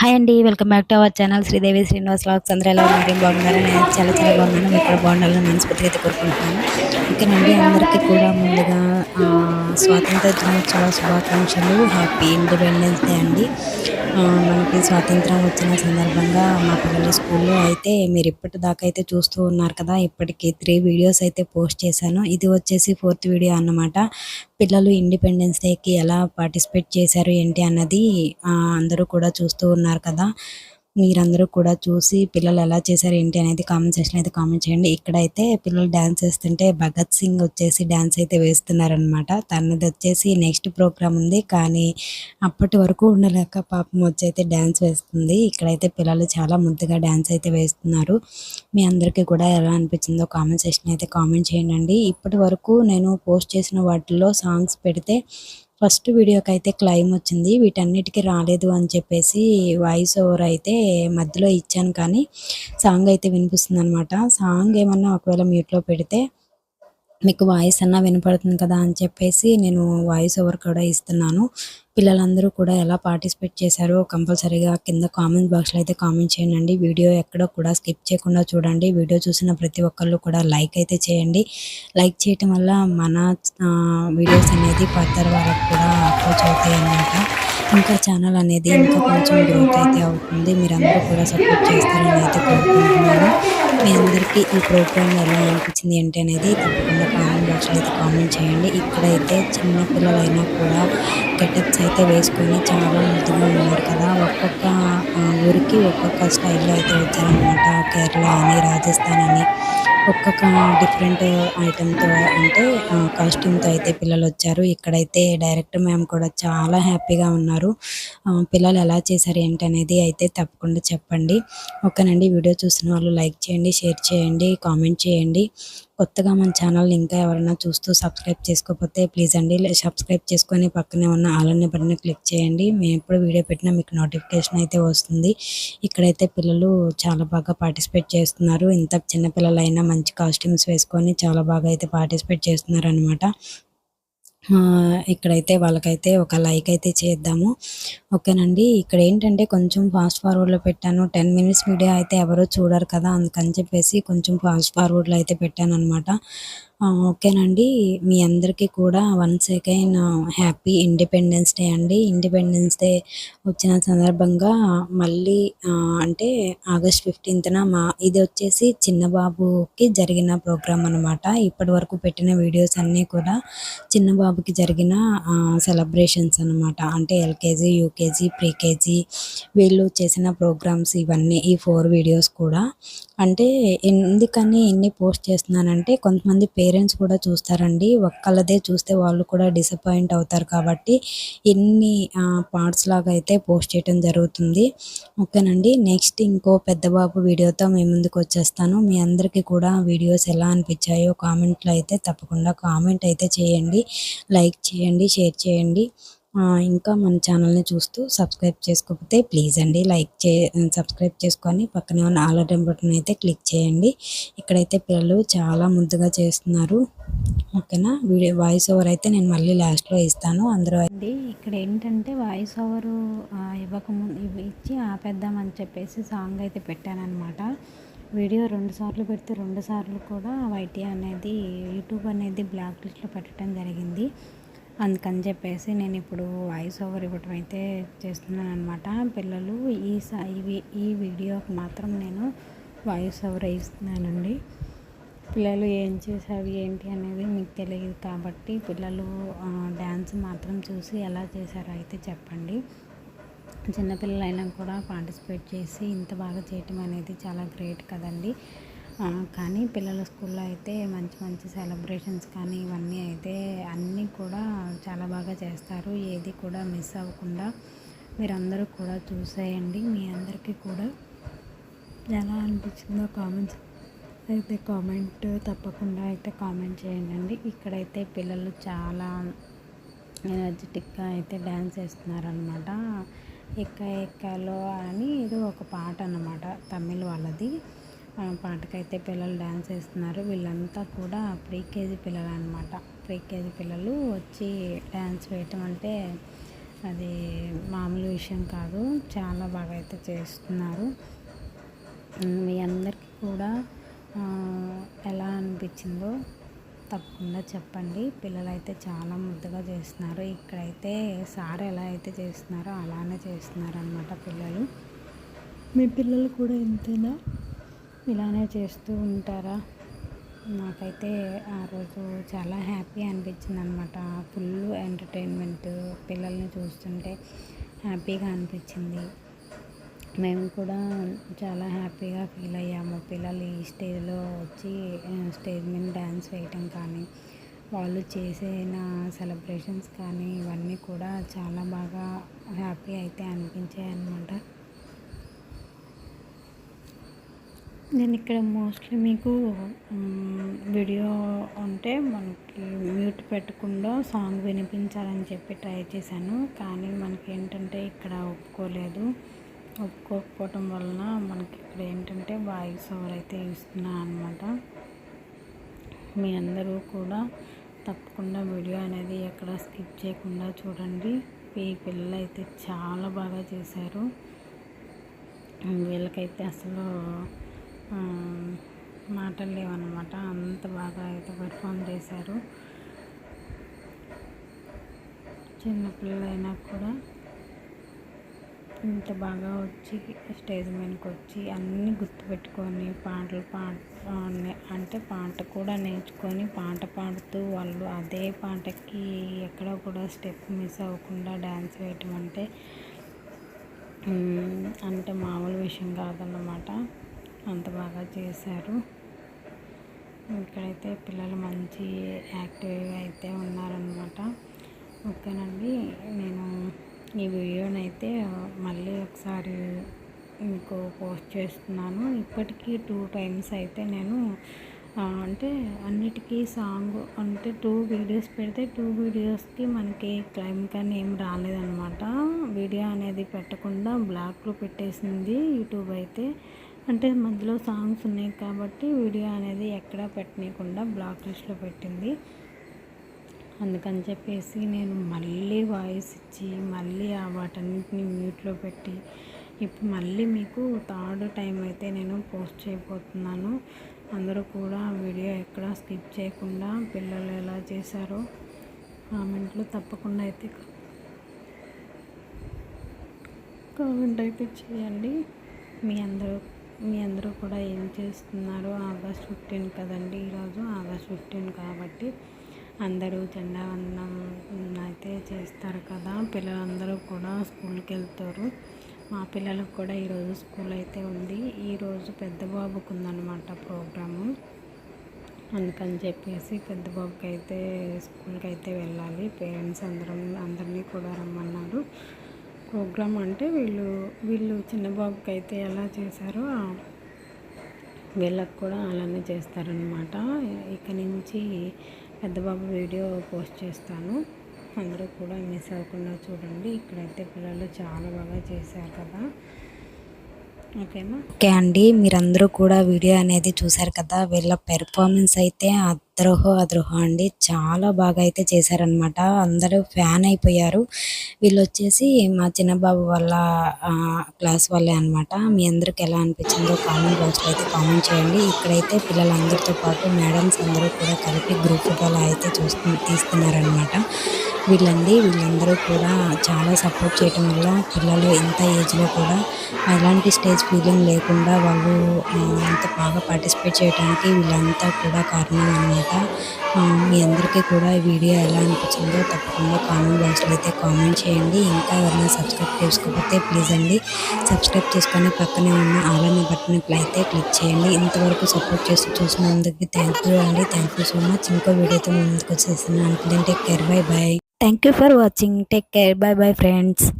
Hi అండి welcome back to our channel Sridevi Srinivas lakhs అందరూ ఎలా ఉన్నారు బాగున్నారు నేను చాలా చాలా బాగున్నాను మీకు కూడా బాగుండాలని మనస్ఫూర్తిగా అయితే కోరుకుంటున్నాను ఇక్కడ నుండి అందరికీ కూడా ముందుగా స్వాతంత్ర దినోత్సవ శుభాకాంక్షలు హ్యాపీ ఇండిపెండెన్స్ డే అండి మనకి స్వాతంత్రం వచ్చిన సందర్భంగా మా పిల్లల స్కూల్లో అయితే మీరు ఇప్పటిదాకా అయితే చూస్తూ ఉన్నారు కదా ఇప్పటికీ త్రీ వీడియోస్ అయితే పోస్ట్ చేశాను ఇది వచ్చేసి ఫోర్త్ వీడియో అన్నమాట పిల్లలు ఇండిపెండెన్స్ డేకి ఎలా పార్టిసిపేట్ చేశారు ఏంటి అన్నది అందరూ కూడా చూస్తూ ఉన్నారు కదా మీరందరూ కూడా చూసి పిల్లలు ఎలా చేశారు ఏంటి అనేది కామెంట్ సెక్షన్ అయితే కామెంట్ చేయండి ఇక్కడైతే పిల్లలు డ్యాన్స్ చేస్తుంటే భగత్ సింగ్ వచ్చేసి డ్యాన్స్ అయితే వేస్తున్నారనమాట తనది వచ్చేసి నెక్స్ట్ ప్రోగ్రామ్ ఉంది కానీ అప్పటి వరకు ఉండలేక పాపం వచ్చైతే డ్యాన్స్ వేస్తుంది ఇక్కడైతే పిల్లలు చాలా ముద్దుగా డ్యాన్స్ అయితే వేస్తున్నారు మీ అందరికీ కూడా ఎలా అనిపించిందో కామెంట్ సెక్షన్ అయితే కామెంట్ చేయండి ఇప్పటి వరకు నేను పోస్ట్ చేసిన వాటిల్లో సాంగ్స్ పెడితే ఫస్ట్ వీడియోకి అయితే క్లైమ్ వచ్చింది వీటన్నిటికీ రాలేదు అని చెప్పేసి వాయిస్ ఓవర్ అయితే మధ్యలో ఇచ్చాను కానీ సాంగ్ అయితే వినిపిస్తుంది అనమాట సాంగ్ ఏమన్నా ఒకవేళ మ్యూట్లో పెడితే మీకు వాయిస్ అన్నా వినపడుతుంది కదా అని చెప్పేసి నేను వాయిస్ ఓవర్ కూడా ఇస్తున్నాను పిల్లలందరూ కూడా ఎలా పార్టిసిపేట్ చేశారో కంపల్సరీగా కింద కామెంట్ బాక్స్లో అయితే కామెంట్ చేయండి వీడియో ఎక్కడ కూడా స్కిప్ చేయకుండా చూడండి వీడియో చూసిన ప్రతి ఒక్కళ్ళు కూడా లైక్ అయితే చేయండి లైక్ చేయటం వల్ల మన వీడియోస్ అనేది ఫర్దర్ వాళ్ళకి కూడా అప్రోచ్ అవుతాయి అన్నమాట ఇంకా ఛానల్ అనేది ఇంకా కొంచెం గ్రోత్ అయితే అవుతుంది మీరందరూ కూడా సపోర్ట్ చేస్తారని అయితే కోరుకుంటున్నాను మీ అందరికీ ఈ ప్రోగ్రామ్ ఎలా అనిపించింది ఏంటి అనేది తప్పకుండా నచ్చినది కామెంట్ చేయండి ఇక్కడైతే చిన్న పిల్లలైనా కూడా గెటప్స్ అయితే వేసుకొని చాలా ముద్దుగా ఉన్నారు కదా ఒక్కొక్క ఊరికి ఒక్కొక్క స్టైల్లో అయితే వచ్చారనమాట కేరళ అని రాజస్థాన్ అని ఒక్కొక్క డిఫరెంట్ ఐటెంతో అంటే కాస్ట్యూమ్తో అయితే పిల్లలు వచ్చారు ఇక్కడైతే డైరెక్టర్ మ్యామ్ కూడా చాలా హ్యాపీగా ఉన్నారు పిల్లలు ఎలా చేశారు ఏంటనేది అయితే తప్పకుండా చెప్పండి ఓకేనండి వీడియో చూసిన వాళ్ళు లైక్ చేయండి షేర్ చేయండి కామెంట్ చేయండి కొత్తగా మన ఛానల్ ఇంకా ఎవరైనా చూస్తూ సబ్స్క్రైబ్ చేసుకోకపోతే ప్లీజ్ అండి సబ్స్క్రైబ్ చేసుకొని పక్కనే ఉన్న ఆల్ అనే బటన్ క్లిక్ చేయండి మేము ఎప్పుడు వీడియో పెట్టినా మీకు నోటిఫికేషన్ అయితే వస్తుంది ఇక్కడైతే పిల్లలు చాలా బాగా పార్టిసిపేట్ చేస్తున్నారు ఇంత చిన్నపిల్లలైనా మంచి కాస్ట్యూమ్స్ వేసుకొని చాలా బాగా అయితే పార్టిసిపేట్ చేస్తున్నారు అనమాట ఇక్కడైతే వాళ్ళకైతే ఒక లైక్ అయితే చేద్దాము ఓకేనండి ఇక్కడ ఏంటంటే కొంచెం ఫాస్ట్ ఫార్వర్డ్లో పెట్టాను టెన్ మినిట్స్ వీడియో అయితే ఎవరో చూడరు కదా అందుకని చెప్పేసి కొంచెం ఫాస్ట్ ఫార్వర్డ్లో అయితే పెట్టాను అనమాట ఓకేనండి మీ అందరికీ కూడా once again happy independence day అండి ఇండిపెండెన్స్ డే వచ్చిన సందర్భంగా మళ్ళీ అంటే ఆగస్ట్ ఫిఫ్టీన్త్న మా ఇది వచ్చేసి చిన్న బాబుకి జరిగిన ప్రోగ్రామ్ అనమాట ఇప్పటి వరకు పెట్టిన వీడియోస్ అన్నీ కూడా చిన్న బాబుకి జరిగిన సెలబ్రేషన్స్ అనమాట అంటే ఎల్కేజీ యూకేజీ ప్రీకేజీ వీళ్ళు చేసిన ప్రోగ్రామ్స్ ఇవన్నీ ఈ ఫోర్ వీడియోస్ కూడా అంటే ఎందుకని ఎన్ని పోస్ట్ చేస్తున్నానంటే కొంతమంది పే పేరెంట్స్ కూడా చూస్తారండి ఒక్కళ్ళదే చూస్తే వాళ్ళు కూడా డిసప్పాయింట్ అవుతారు కాబట్టి ఎన్ని పార్ట్స్ లాగా అయితే పోస్ట్ చేయడం జరుగుతుంది ఓకేనండి నెక్స్ట్ ఇంకో పెద్ద బాబు వీడియోతో మీ ముందుకు వచ్చేస్తాను మీ అందరికీ కూడా వీడియోస్ ఎలా అనిపించాయో కామెంట్లో అయితే తప్పకుండా కామెంట్ అయితే చేయండి లైక్ చేయండి షేర్ చేయండి ఇంకా మన ఛానల్ని చూస్తూ సబ్స్క్రైబ్ చేసుకోకపోతే ప్లీజ్ అండి లైక్ చే సబ్స్క్రైబ్ చేసుకొని పక్కనే ఉన్న ఆల్ ఐటమ్ బటన్ అయితే క్లిక్ చేయండి ఇక్కడైతే పిల్లలు చాలా ముద్దుగా చేస్తున్నారు ఓకేనా వీడియో వాయిస్ ఓవర్ అయితే నేను మళ్ళీ లాస్ట్లో ఇస్తాను అందరూ అండి ఇక్కడ ఏంటంటే వాయిస్ ఓవర్ ఇవ్వకముందు ఇచ్చి ఆపేద్దామని చెప్పేసి సాంగ్ అయితే పెట్టానమాట వీడియో రెండు సార్లు పెడితే రెండు సార్లు కూడా వైటీ అనేది యూట్యూబ్ అనేది బ్లాక్ లిస్ట్లో పెట్టడం జరిగింది అందుకని చెప్పేసి నేను ఇప్పుడు వాయిస్ ఓవర్ ఇవ్వటం అయితే చేస్తున్నాను అనమాట పిల్లలు ఈ ఈ వీడియోకి మాత్రం నేను వాయిస్ ఓవర్ ఇస్తున్నానండి పిల్లలు ఏం చేశారు ఏంటి అనేది మీకు తెలియదు కాబట్టి పిల్లలు డ్యాన్స్ మాత్రం చూసి ఎలా చేశారో అయితే చెప్పండి చిన్నపిల్లలైనా కూడా పార్టిసిపేట్ చేసి ఇంత బాగా చేయటం అనేది చాలా గ్రేట్ కదండి కానీ పిల్లల స్కూల్లో అయితే మంచి మంచి సెలబ్రేషన్స్ కానీ ఇవన్నీ అయితే అన్నీ కూడా చాలా బాగా చేస్తారు ఏది కూడా మిస్ అవ్వకుండా మీరందరూ కూడా చూసేయండి మీ అందరికీ కూడా ఎలా అనిపించిందో కామెంట్స్ అయితే కామెంట్ తప్పకుండా అయితే కామెంట్ చేయండి ఇక్కడైతే పిల్లలు చాలా ఎనర్జెటిక్గా అయితే డ్యాన్స్ వేస్తున్నారనమాట ఎక్క ఎక్కలో అని ఇది ఒక పాట అనమాట తమిళ్ వాళ్ళది పాటకైతే పిల్లలు డ్యాన్స్ వేస్తున్నారు వీళ్ళంతా కూడా ప్రీ కేజీ పిల్లలు అనమాట ప్రీ కేజీ పిల్లలు వచ్చి డ్యాన్స్ వేయటం అంటే అది మామూలు విషయం కాదు చాలా బాగా అయితే చేస్తున్నారు మీ అందరికీ కూడా ఎలా అనిపించిందో తప్పకుండా చెప్పండి పిల్లలు అయితే చాలా ముద్దుగా చేస్తున్నారు ఇక్కడైతే సార్ ఎలా అయితే చేస్తున్నారో అలానే చేస్తున్నారు అనమాట పిల్లలు మీ పిల్లలు కూడా ఇంతేనా ఇలానే చేస్తూ ఉంటారా నాకైతే ఆ రోజు చాలా హ్యాపీ అనిపించింది అనమాట ఫుల్ ఎంటర్టైన్మెంట్ పిల్లల్ని చూస్తుంటే హ్యాపీగా అనిపించింది మేము కూడా చాలా హ్యాపీగా ఫీల్ అయ్యాము పిల్లలు ఈ స్టేజ్లో వచ్చి స్టేజ్ మీద డ్యాన్స్ వేయటం కానీ వాళ్ళు చేసిన సెలబ్రేషన్స్ కానీ ఇవన్నీ కూడా చాలా బాగా హ్యాపీ అయితే అనిపించాయి అనమాట నేను ఇక్కడ మోస్ట్లీ మీకు వీడియో ఉంటే మనకి మ్యూట్ పెట్టకుండా సాంగ్ వినిపించాలని చెప్పి ట్రై చేశాను కానీ మనకి ఏంటంటే ఇక్కడ ఒప్పుకోలేదు ఒప్పుకోకపోవటం వలన మనకి ఇక్కడ ఏంటంటే వాయిస్ ఓవర్ అయితే ఇస్తున్నా అనమాట మీ అందరూ కూడా తప్పకుండా వీడియో అనేది ఎక్కడ స్కిప్ చేయకుండా చూడండి ఈ పిల్లలు అయితే చాలా బాగా చేశారు వీళ్ళకైతే అసలు మాటలు లేవన్నమాట అంత బాగా అయితే పెర్ఫామ్ చేశారు చిన్నపిల్లలైనా కూడా ఇంత బాగా వచ్చి స్టేజ్ మీదకి వచ్చి అన్నీ గుర్తుపెట్టుకొని పాటలు పాడుతూ అంటే పాట కూడా నేర్చుకొని పాట పాడుతూ వాళ్ళు అదే పాటకి ఎక్కడ కూడా స్టెప్ మిస్ అవ్వకుండా డ్యాన్స్ వేయటం అంటే అంటే మామూలు విషయం కాదన్నమాట అంత బాగా చేశారు ఇక్కడైతే పిల్లలు మంచి యాక్టివ్గా అయితే ఉన్నారనమాట ఓకేనండి నేను ఈ వీడియోని అయితే మళ్ళీ ఒకసారి మీకు పోస్ట్ చేస్తున్నాను ఇప్పటికీ టూ టైమ్స్ అయితే నేను అంటే అన్నిటికీ సాంగ్ అంటే టూ వీడియోస్ పెడితే టూ వీడియోస్కి మనకి క్లైమ్ కానీ ఏం రాలేదనమాట వీడియో అనేది పెట్టకుండా బ్లాక్లో పెట్టేసింది యూట్యూబ్ అయితే అంటే మధ్యలో సాంగ్స్ ఉన్నాయి కాబట్టి వీడియో అనేది ఎక్కడా పెట్టనీయకుండా బ్లాక్ లిస్ట్లో పెట్టింది అందుకని చెప్పేసి నేను మళ్ళీ వాయిస్ ఇచ్చి మళ్ళీ ఆ వాటన్నిటిని మ్యూట్లో పెట్టి ఇప్పుడు మళ్ళీ మీకు థర్డ్ టైం అయితే నేను పోస్ట్ చేయబోతున్నాను అందరూ కూడా వీడియో ఎక్కడ స్కిప్ చేయకుండా పిల్లలు ఎలా చేశారో కామెంట్లు తప్పకుండా అయితే కామెంట్ అయితే చేయండి మీ అందరూ మీ అందరూ కూడా ఏం చేస్తున్నారు ఆగస్ట్ ఫిఫ్టీన్ కదండి ఈరోజు ఆగస్ట్ ఫిఫ్టీన్ కాబట్టి అందరూ జెండా వందనం అయితే చేస్తారు కదా పిల్లలందరూ కూడా స్కూల్కి వెళ్తారు మా పిల్లలకు కూడా ఈరోజు స్కూల్ అయితే ఉంది ఈరోజు పెద్ద బాబుకు ఉందన్నమాట ప్రోగ్రాము అందుకని చెప్పేసి పెద్ద బాబుకి అయితే స్కూల్కి అయితే వెళ్ళాలి పేరెంట్స్ అందరం అందరినీ కూడా రమ్మన్నారు ప్రోగ్రామ్ అంటే వీళ్ళు వీళ్ళు చిన్నబాబుకి అయితే ఎలా చేశారో వీళ్ళకి కూడా అలానే చేస్తారనమాట ఇక నుంచి పెద్దబాబు వీడియో పోస్ట్ చేస్తాను అందరూ కూడా మిస్ అవ్వకుండా చూడండి ఇక్కడైతే పిల్లలు చాలా బాగా చేశారు కదా ఓకేనా ఓకే అండి మీరందరూ కూడా వీడియో అనేది చూశారు కదా వీళ్ళ పెర్ఫార్మెన్స్ అయితే అద్రోహో అద్రోహో అండి చాలా బాగా అయితే చేశారనమాట అందరూ ఫ్యాన్ అయిపోయారు వీళ్ళు వచ్చేసి మా చిన్నబాబు వాళ్ళ క్లాస్ వాళ్ళే అనమాట మీ అందరికి ఎలా అనిపించిందో కామెంట్ బాక్స్లో అయితే కామెంట్ చేయండి ఇక్కడైతే పిల్లలందరితో పాటు మేడమ్స్ అందరూ కూడా కలిపి గ్రూప్ ఫోటోలు అయితే చూస్తు తీస్తున్నారనమాట వీళ్ళండి వీళ్ళందరూ కూడా చాలా సపోర్ట్ చేయటం వల్ల పిల్లలు ఎంత ఏజ్లో కూడా ఎలాంటి స్టేజ్ ఫీలింగ్ లేకుండా వాళ్ళు ఎంత బాగా పార్టిసిపేట్ చేయడానికి వీళ్ళంతా కూడా కారణం అనమాట మీ అందరికీ కూడా ఈ వీడియో ఎలా అనిపించిందో తప్పకుండా కామెంట్ బాక్స్లో అయితే కామెంట్ చేయండి ఇంకా ఎవరైనా సబ్స్క్రైబ్ చేసుకోకపోతే ప్లీజ్ అండి సబ్స్క్రైబ్ చేసుకొని పక్కనే ఉన్న ఆలన్న బటన్ అయితే క్లిక్ చేయండి ఇంతవరకు సపోర్ట్ చేస్తూ చూసినందుకు థ్యాంక్ యూ అండి థ్యాంక్ యూ సో మచ్ ఇంకో వీడియోతో ముందుకు వచ్చేస్తున్నాను అంటే care bye bye Thank you for watching. Take care. Bye bye, friends.